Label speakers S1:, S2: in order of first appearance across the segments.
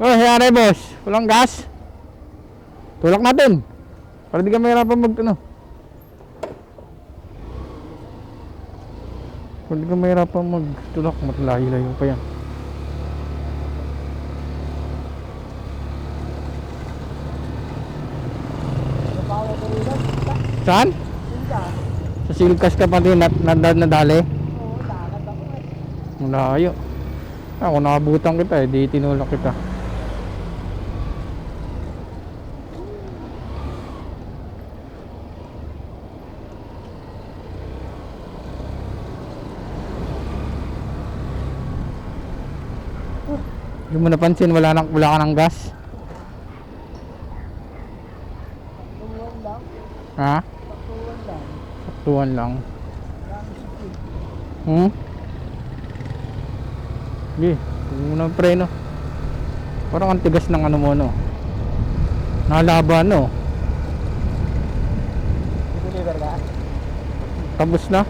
S1: Oh, hayari boss. Walang gas. Tulak natin. Para di ka mahirapan mag ano. Para di ka mahirapan magtulak. Matlayo-layo pa yan. Saan? Sa silkas ka pati na, na, na, nadali.
S2: Oo, lakad ako eh.
S1: Malayo. Ako nakabutan kita eh. Di tinulak kita. Hindi mo napansin wala, nang, wala ka ng gas?
S2: Tuwan lang.
S1: Ha?
S2: Tuwan lang.
S1: Saktuan lang. Hmm? Sige, huwag mo ng preno. Parang ang tigas ng ano mo, no? Nalaba, no?
S2: Deliver ka?
S1: Tapos na.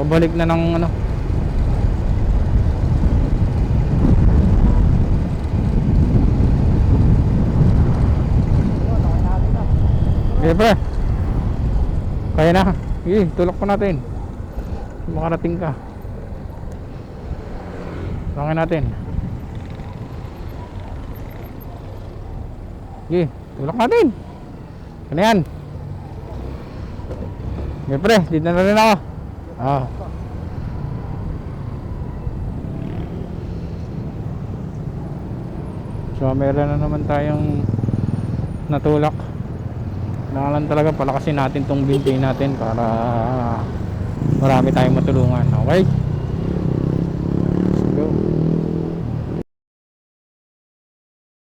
S1: Pabalik na ng ano. Sige, pre. Kaya na. Sige, tulak pa natin. Makarating ka. Tulangin natin. Sige, tulak natin. Ano yan? Sige, pre. Dito na rin ako. Ah. So meron na naman tayong natulak. Kailangan lang talaga palakasin natin tong binti natin para marami tayong matulungan. Okay?